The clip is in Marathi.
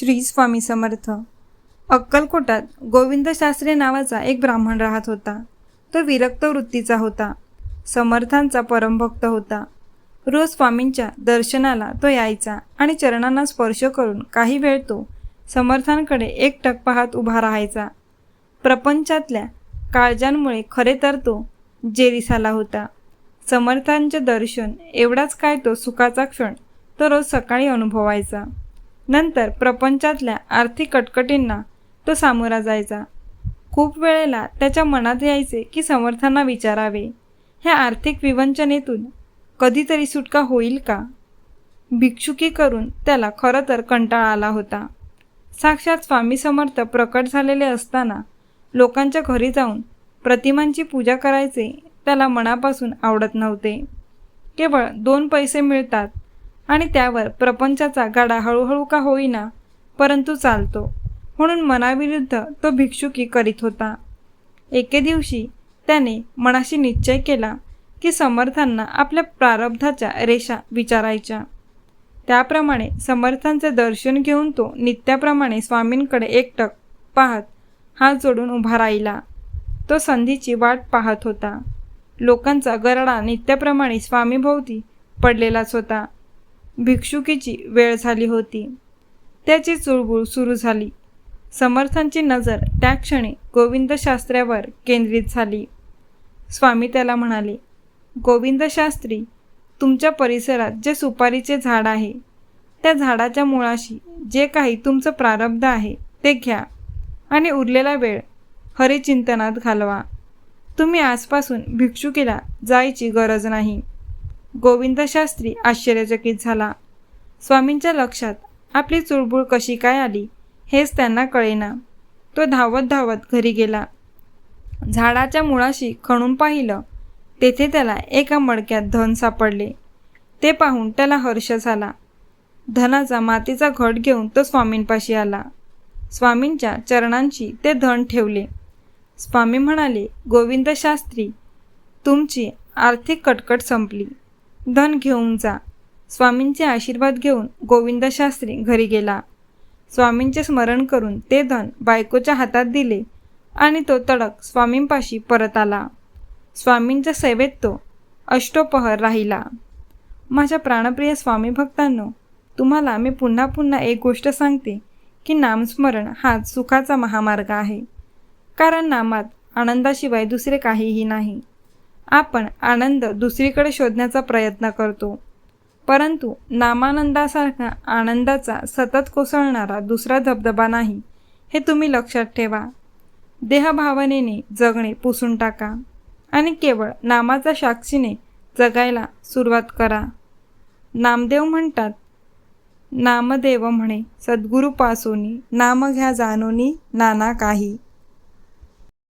श्री स्वामी समर्थ. अक्कलकोटात गोविंद शास्त्री नावाचा एक ब्राह्मण राहत होता. तो विरक्त वृत्तीचा होता. समर्थांचा परमभक्त होता. रोज स्वामींच्या दर्शनाला तो यायचा आणि चरणांना स्पर्श करून काही वेळ तो समर्थांकडे एकटक पाहत उभा राहायचा. प्रपंचातल्या काळजांमुळे खरे तर तो जेरीसाला होता. समर्थांचे दर्शन एवढाच काय तो सुखाचा क्षण तो रोज सकाळी अनुभवायचा. नंतर प्रपंचातल्या आर्थिक कटकटींना तो सामोरा जायचा. खूप वेळेला त्याच्या मनात यायचे की समर्थांना विचारावे. ह्या आर्थिक विवंचनेतून कधीतरी सुटका होईल का? भिक्षुकी करून त्याला खरं तर कंटाळा आला होता. साक्षात स्वामी समर्थ प्रकट झालेले असताना लोकांच्या घरी जाऊन प्रतिमांची पूजा करायचे त्याला मनापासून आवडत नव्हते. केवळ दोन पैसे मिळतात आणि त्यावर प्रपंचाचा गाडा हळूहळू का होईना परंतु चालतो. म्हणून मनाविरुद्ध तो भिक्षुकी करीत होता. एके दिवशी त्याने मनाशी निश्चय केला की समर्थांना आपल्या प्रारब्धाच्या रेषा विचारायच्या. त्याप्रमाणे समर्थांचे दर्शन घेऊन तो नित्याप्रमाणे स्वामींकडे एकटक पाहत हात जोडून उभा राहिला. तो संधीची वाट पाहत होता. लोकांचा गरडा नित्याप्रमाणे स्वामीभोवती पडलेलाच होता. भिक्षुकीची वेळ झाली होती. त्याची चुळबुळ सुरू झाली. समर्थांची नजर त्या क्षणी गोविंद शास्त्र्यावर केंद्रित झाली. स्वामी त्याला म्हणाले गोविंद शास्त्री तुमच्या परिसरात जे सुपारीचे झाड आहे त्या झाडाच्या मुळाशी जे काही तुमचं प्रारब्ध आहे ते घ्या आणि उरलेला वेळ हरिचिंतनात घालवा. तुम्ही आजपासून भिक्षुकीला जायची गरज नाही. गोविंद शास्त्री आश्चर्यचकित झाला. स्वामींच्या लक्षात आपली चुळबुळ कशी काय आली हेच त्यांना कळेना. तो धावत धावत घरी गेला. झाडाच्या मुळाशी खणून पाहिलं तेथे त्याला एका मडक्यात धन सापडले. ते पाहून त्याला हर्ष झाला. धनाचा मातीचा घट घेऊन तो स्वामींपाशी आला. स्वामींच्या चरणांशी ते धन ठेवले. स्वामी म्हणाले गोविंद शास्त्री तुमची आर्थिक कटकट संपली. धन घेऊन जा. स्वामींचे आशीर्वाद घेऊन गोविंद शास्त्री घरी गेला. स्वामींचे स्मरण करून ते धन बायकोच्या हातात दिले आणि तो तडक स्वामींपाशी परत आला. स्वामींच्या सेवेत तो अष्टोपहर राहिला. माझ्या प्राणप्रिय स्वामी भक्तांनो तुम्हाला मी पुन्हा पुन्हा एक गोष्ट सांगते की नामस्मरण हाच सुखाचा महामार्ग आहे. कारण नामात आनंदाशिवाय दुसरे काहीही नाही. आपण आनंद दुसरीकडे शोधण्याचा प्रयत्न करतो. परंतु नामानंदासारखा आनंदाचा सतत कोसळणारा दुसरा धबधबा नाही हे तुम्ही लक्षात ठेवा. देहभावनेने जगणे पुसून टाका आणि केवळ नामाचा साक्षीने जगायला सुरुवात करा. नामदेव म्हणतात नामदेव म्हणे सद्गुरू पासोनी नाम घ्या जाणोनी नाना काही.